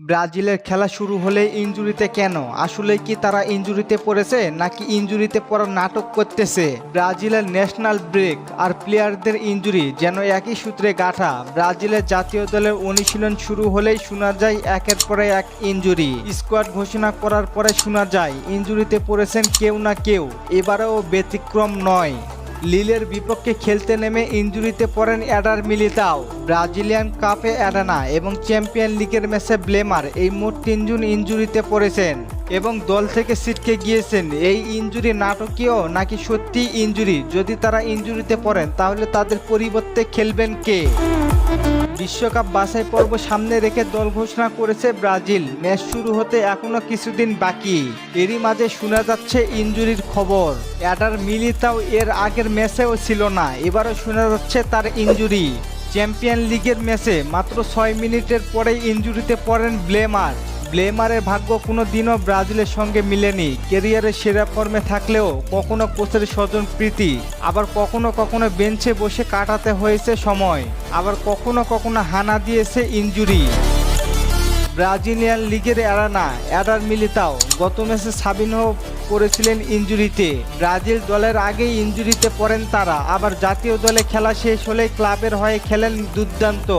ব্রাজিলের খেলা শুরু হলে ইনজুরিতে কেন? আসলে কি তারা ইনজুরিতে পড়েছে নাকি ইনজুরিতে পড়ার নাটক করতেছে? ব্রাজিলের ন্যাশনাল ব্রেক আর প্লেয়ারদের ইনজুরি যেন একই সূত্রে গাঁথা ব্রাজিলের জাতীয় দলের অনুশীলন শুরু হলেই শোনা যায় একের পরে এক ইনজুরি। স্কোয়াড ঘোষণা করার পরে শোনা যায়, ইনজুরিতে পড়েছেন কেউ না কেউ। এবারেও ব্যতিক্রম নয়। লিলের বিপক্ষে খেলতে নেমে ইঞ্জুরিতে পড়েন অ্যাডার মিলিতাও। ব্রাজিলিয়ান কাপে অ্যাডানা এবং চ্যাম্পিয়ন লিগের ম্যাচে ব্লেমার এই মোট তিনজন ইঞ্জুরিতে পড়েছেন এবং দল থেকে সিটকে গিয়েছেন। এই ইঞ্জুরি নাটকীয় নাকি সত্যি ইঞ্জুরি? যদি তারা ইঞ্জুরিতে পড়েন, তাহলে তাদের পরিবর্তে খেলবেন কে? বিশ্বকাপ বাছাই পর্ব সামনে রেখে দল ঘোষণা করেছে ব্রাজিল। ম্যাচ শুরু হতে এখনও কিছুদিন বাকি। এরই মাঝে শোনা যাচ্ছে ইঞ্জুরির খবর। অ্যাডার মিলিতাও এর আগের ম্যাচেও ছিল না, এবারও শোনা যাচ্ছে তার ইঞ্জুরি চ্যাম্পিয়ন লিগের ম্যাচে মাত্র ছয় মিনিটের পরেই ইঞ্জুরিতে পড়েন ব্লেমার। ব্লেমারের ভাগ্য কোনো দিনও ব্রাজিলের সঙ্গে মিলেনি। কেরিয়ারের সেরা ফর্মে থাকলেও কখনো কোচের স্বজন প্রীতি, আবার কখনো কখনো বেঞ্চে বসে কাটাতে হয়েছে সময়, আবার কখনো কখনো হানা দিয়েছে ইনজুরি। ব্রাজিলিয়ান লিগের অ্যারানা অ্যাডার মিলিতাও। গত ম্যাচে সাবিনহ করেছিলেন ইনজুরিতে। ব্রাজিল দলের আগেই ইনজুরিতে পড়েন তারা, আবার জাতীয় দলে খেলা শেষ হলে ক্লাবের হয়ে খেলেন দুর্দান্ত।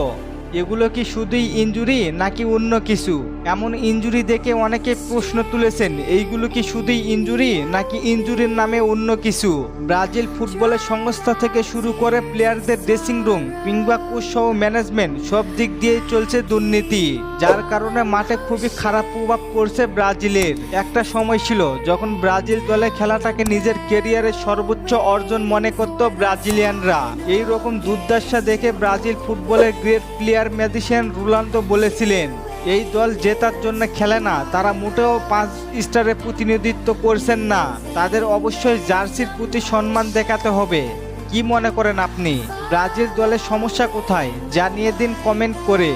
এগুলো কি শুধুই ইনজুরি নাকি অন্য কিছু? এমন ইনজুরি দেখে অনেকে প্রশ্ন তুলেছেন, এইগুলো কি শুধুই ইনজুরি নাকি ইনজুরির নামে অন্য কিছু? ব্রাজিল ফুটবলের সংস্থা থেকে শুরু করে প্লেয়ারদের ড্রেসিং রুম, কিংবা কোচ সহ ম্যানেজমেন্ট, সব দিক দিয়েই চলছে দুর্নীতি। যার কারণে মাঠে খুবই খারাপ প্রভাব পড়ছে ব্রাজিলের। একটা সময় ছিল যখন ব্রাজিল দলে খেলাটাকে নিজের কেরিয়ারের সর্বোচ্চ অর্জন মনে করত ব্রাজিলিয়ানরা। এই রকম দুর্দশা দেখে ব্রাজিল ফুটবলের গ্রেট প্লেয়ার ম্যাজিশিয়ান রোনাল্ডো বলেছিলেন, এই দল জেতার জন্য খেলে না, তারা মোটেও পাঁচ স্টারের প্রতিনিধিত্ব করছেন না। তাদের অবশ্যই জার্সির প্রতি সম্মান দেখাতে হবে। কি মনে করেন আপনি? ব্রাজিল দলের সমস্যা কোথায়? জানিয়ে দিন কমেন্ট করে।